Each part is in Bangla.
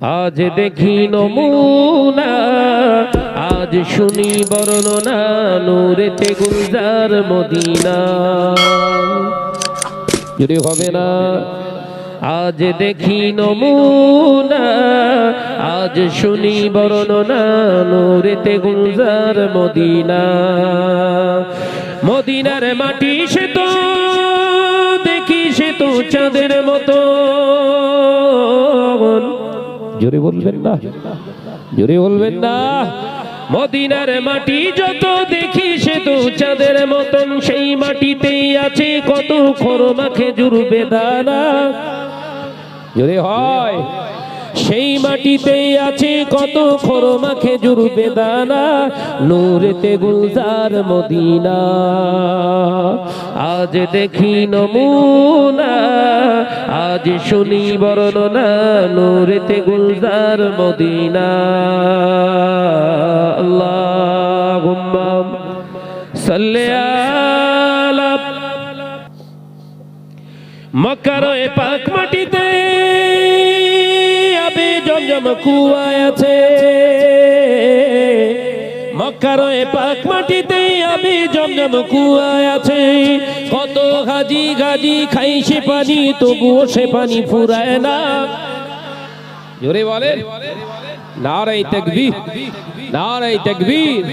আজ দেখি নমুনা আজ শুনি বর্ণনা নূরেতে গুলজার মদিনা। যদি হবে না আজ দেখি নমুনা আজ শুনি বর্ণনা নূরেতে গুলজার মদিনা। মদিনার মাটি সে তো দেখি সে তো চাঁদের মতো। জোরে বলবেন না। জোরে বলবেন না। মদিনার মাটি যত দেখি সে তো চাঁদের মতন, সেই মাটিতেই আছে কত খরমা খেজুর বেদানা। জোরে হয়। সেই মাটিতেই আছে কত খরমা খেজুর বেদানা, নূরেতে গুলজার মদিনা। আজ দেখি নমুনা, আজ শুনি বর্ণনা, নূরেতে গুলজার মদিনা। আল্লাহুম্মা সাল্লি আলা মক্কার পাক মাটিতে কুয়ায় আছে। পাক মাটিতে আবে জমজম কুয়ায় আছে। কত হাজি গাজি খাই সে পানি, তবুও সে পানি ফুরায় না। জোরে বলে নারাই তকবীর নারাই তকবীর।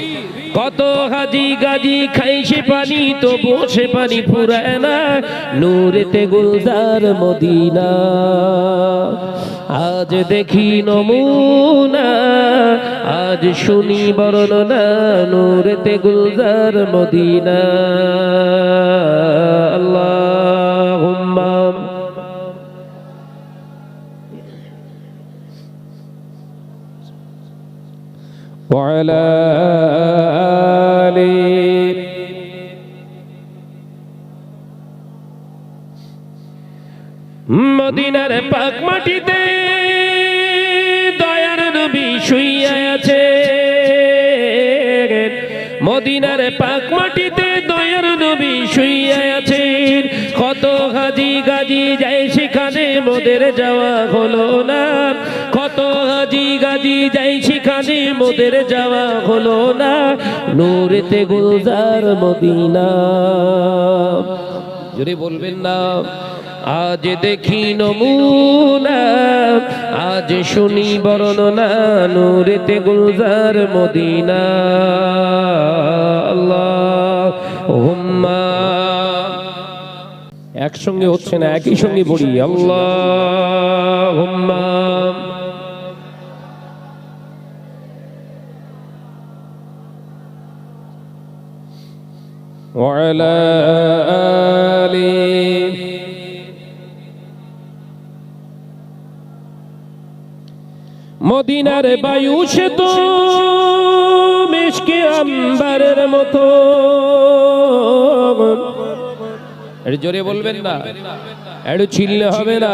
কত হাজি গাজি খাই সে পানি তো বসে পানি ফুরায় না। নূরেতে গুলজার মদিনা। আজ দেখি নমুনা আজ শুনি বর্ণনা নূরেতে গুলজার মদিনা আল্লাহুম্মা وعلى آله মদিনার পাক মাটিতে মদিনার পাক মাটিতে দয়ার নবী শুইয়া আছে কত হাজি গাজি যায় সেখানে, মোদের যাওয়া হলো না। কত হাজি গাজি যাই সেখানে, মোদের যাওয়া হলো না। নূরেতে গুলজার মদিনা। যদি বলবেন না। আজ দেখি নমুনা আজ শুনি বর্ণনা নূরেতে গুলজার মদিনা আল্লাহ হুম্মা একসঙ্গে হচ্ছে না একই সঙ্গে পড়ি আল্লাহ হুম্মা وعلى آله মদিনার বায়ু সে তো মিশকে আম্বারের মতো। একটু জোরে বলবেন না। একটু চিল্লে হবে না।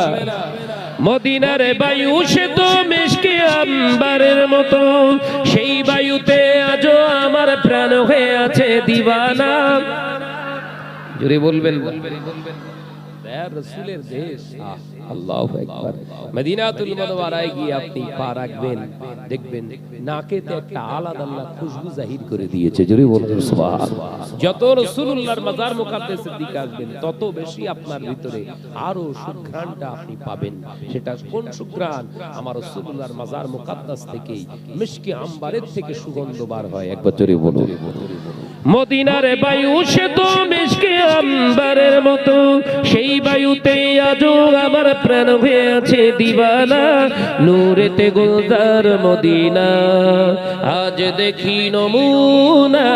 মদিনার বায়ু সে তো মিশকে আম্বারের মতো। সেই বায়ুতে আজও আমার প্রাণ হয়ে আছে দিবানা। জোরে বলবেন বলবেন বলবেন রসুলের দেশ আল্লাহ একবার মদিনাতুল মুনওয়ারায় গিয়ে আপনি পা রাখবেন দেখবেন নাকেতে একটা আলাদা আল্লাহ খুশবু জাহির করে দিয়েছে জোরে বলুন সুবহানাল্লাহ যত রাসূলুল্লাহর মাজার মুকাদ্দাসের দিকে আসবেন তত বেশি আপনার ভিতরে আরও সুঘ্রাণটা আপনি পাবেন সেটা কোন সুঘ্রাণ আমার রাসূলুল্লাহর মাজার মুকাদ্দাস থেকে মিশকে আম্বারের থেকে সুগন্ধ বার হয়। একবার জোরে বলুন। মদিনার বায়ু সে তো মিশকে আম্বারের মতো। সেই বায়ুতে আজও আমার প্রাণ হয়ে আছে দিবানা, নূরেতে গুলজার মদিনা। আজ দেখি নমুনা,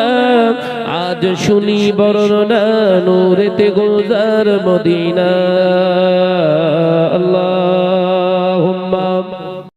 আজ শুনি বর্ণনা, নূরেতে গুলজার মদিনা। আল্লাহ